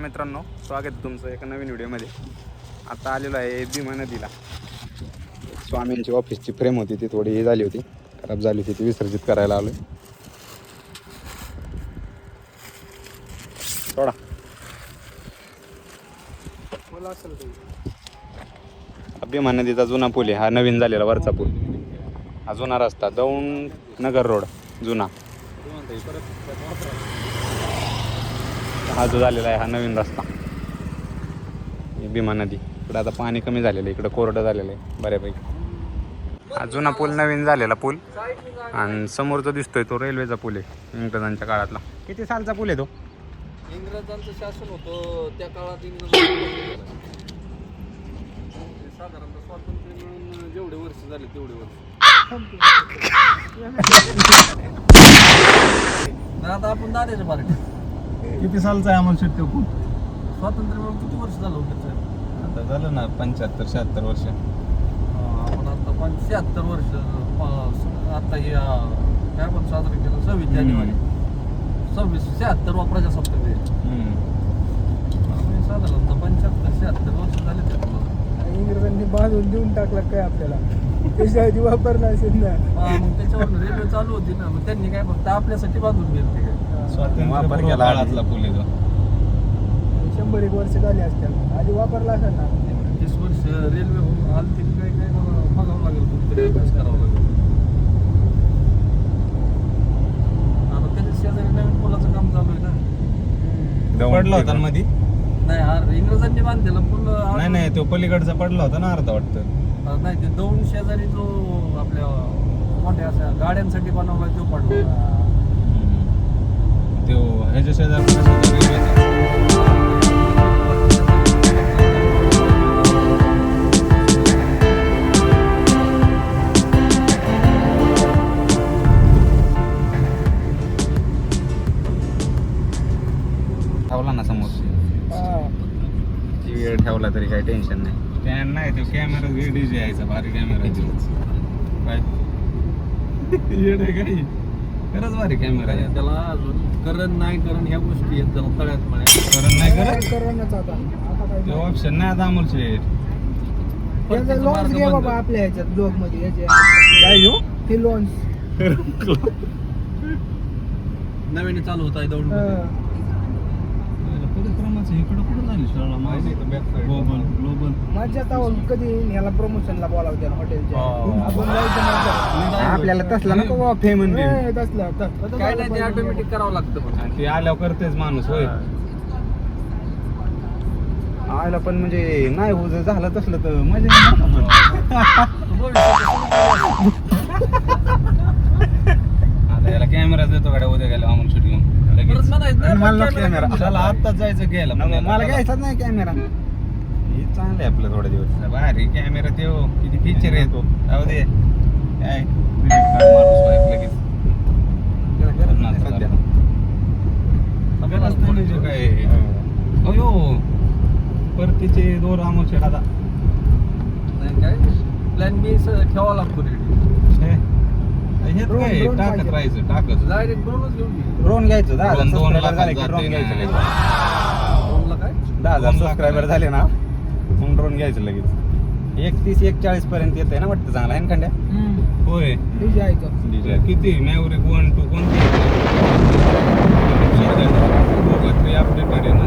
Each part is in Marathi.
नमस्कार मित्रांनो स्वागत आहे तुमचं एका नवीन व्हिडिओमध्ये. आता आलेलो आहे भीमा नदीला. स्वामींची ऑफिसची फ्रेम होती ती थोडी हे झाली होती. खराब झाली होती ती विसर्जित करायला आलोय. थोडा भीमा नदीचा जुना पूल आहे हा नवीन झालेला वरचा पूल. हा जुना रस्ता दौंड नगर रोड जुना. हा जो झालेला आहे हा नवीन रस्ता. भीमा नदी. इकडं आता पाणी कमी झालेलं आहे इकडं कोरडं झालेलं आहे बऱ्यापैकी. हा जुना पूल नवीन झालेला पूल. आणि समोरचा दिसतोय तो रेल्वेचा पूल आहे इंग्रजांच्या काळातला. किती सालचा पूल आहे तो? इंग्रजांचं शासन होतं त्या काळात इंग्रज साधारणतः स्वातंत्र्य मिळून जेवढे वर्ष झाले तेवढे वर्ष. आता आपण दाद्याच्या पार्टी किती सालचा आहे अमोल शेट्टी खूप? स्वातंत्र्य मिळून किती वर्ष झालं होतं त्याचं? आता झालं ना पंच्याहत्तर शहात्तर वर्ष. अं, आपण आता पंच्याहत्तर वर्ष प- आता हे अं, काय आपण साजरं केलं? सव्वीस जानेवारी. सव्वीस शहात्तर वा प्रजासत्ताक दिन आपण साधारणतः पंच्याहत्तर शहात्तर वर्ष झाले त्याला इंग्रजांनी बांधून देऊन टाकला काय आपल्याला? त्याच्या आधी वापरला असेल ना. हा, मग त्याच्यावर रेल्वे चालू होती ना मग त्यांनी काय फक्त आपल्यासाठी बांधून स्वातंत्र्य वापर केला पूल आहे तो. शंभर एक वर्ष झाली असतील. आधी वापरला असेल ना? तीस वर्ष रेल्वे आलती काय काय मला बघावं लागेल कुठतरी अभ्यास करावा लागेल. आता त्याच्या शेजारी नवीन पुलाचं काम चालू आहे ना? पडला होता ना तिकडं. मधी? नाही हा इंग्रजांनी बांधलेला पूल अजून- नाही नाही तो पलीकडचा पडला होता ना अर्धा वाटतं. नाही ते दोन शेजारी जो आपल्या मोठ्या अशा गाड्यांसाठी बनवला तो पडला तो ह्याच्या शेजार ठेवला ना समोर. टी व्ही ठेवला तरी काही टेन्शन नाही. स्टँड नाही तो कॅमेरा डीजे यायचा भारी कॅमेरा काय? येड आहे काही खरंच भारी कॅमेरा आहे. त्याला अजून करण नाही करण ह्या गोष्टी आहेत त्याला तळ्यात म्हणे. कारण नाही करत? करोनाच आता. आता काय ते ऑप्शन नाही आता अमोल शेठ त्याचं लॉन्स घे बाबा आपल्या ह्याच्यात ब्लॉगमध्ये याचे. काय घेऊ? लॉन्स नवीन चालू होत आहे दौड परिक्रमाचं इकडं कुठं झाली शाळा? माहिती ग्लोबल ग्लोबल माझ्या कधी ह्याला प्रमोशनला बोलावते हॉटेलच्या. आपण जायचं. आपल्याला तसला नको बाबा फेमन बिम नाही, तसलं तसलं काय नाही ते ऑटोमॅटिक करावं लागतं. आणि ते आल्यावर करतेच माणूस होय आयला पण म्हणजे नाही हो जर झालं तसलं तर मजा येईल ना. आता याला कॅमेरा देतो गाड्या उद्या गेला अमोल शेट घेऊन लगेच परत म्हणायचं आणि मला कॅमेरा. चला आत्ताच जायचं घ्यायला. मला घ्यायचाच नाही कॅमेरा चांगलं आहे आपलं थोडे दिवस. भारी कॅमेरा ते किती फीचर येतो जाऊ दे. काय? swipe लगेच गरज नाही सध्या गरज नाही म्हणजे काय अयो परतीचे दोर आता नाही काय प्लॅन बी ठेवावा लागतो रेडी हे? काय? टाकत. राहायचं टाकत. डायरेक्ट ड्रोनच घेऊन ड्रोन घ्यायचं. दहा दोन ड्रोन घ्यायचं दहा हजार लाख सबस्क्रायबर झाले ना. ड्रोन घ्यायचं लगेच. एकतीस एकचाळीस पर्यंत येत आहे ना वाटतं चांगला आहे ना खंड्या? होय. डीजे किती? मॅवरिक वन टू कोणती? आहे ना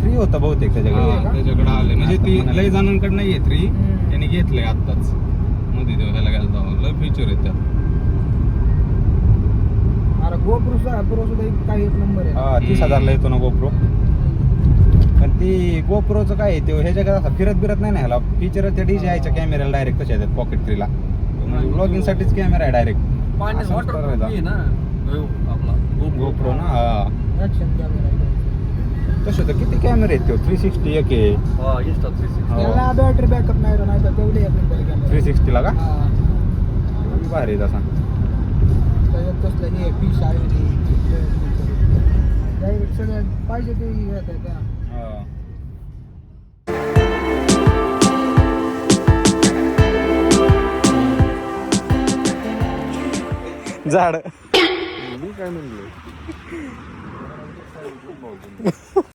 फ्री होतं बहुतेक त्याच्याकडे. त्याच्याकडे आले म्हणजे ती लय जणांकडे नाहीये थ्री. त्यांनी घेतलंय आत्ताच. मध्ये देव ह्याला गेला लय फीचर आहेत त्यात अरे गोप्रो प्रो सुद्धा एक काही एक नंबर आहे. हा तीस हजारला येतो ना गोप्रो पण ती गोप्रोचं काय आहे ते ह्याच्या असा फिरत बिरत नाही ना ह्याला. फीचर त्या डीजे यायच्या कॅमेऱ्याला डायरेक्ट तशा आहेत पॉकेट थ्रीला ब्लॉगिंग साठीच कॅमेरा आहे डायरेक्ट ना. हो, गोप्रो ना हा. तसं तर किती कॅमेरे आहेत थ्री सिक्स्टी एक आहे. हा इंस्टा थ्री सिक्स्टी हो. त्याला बॅटरी बॅकअप नाही रे, नाही तेवढे एक थ्री सिक्स्टीला का? हा. भारी आहे तसा. कसलं हे पाहिजे ते झाड. मी काय म्हणलो?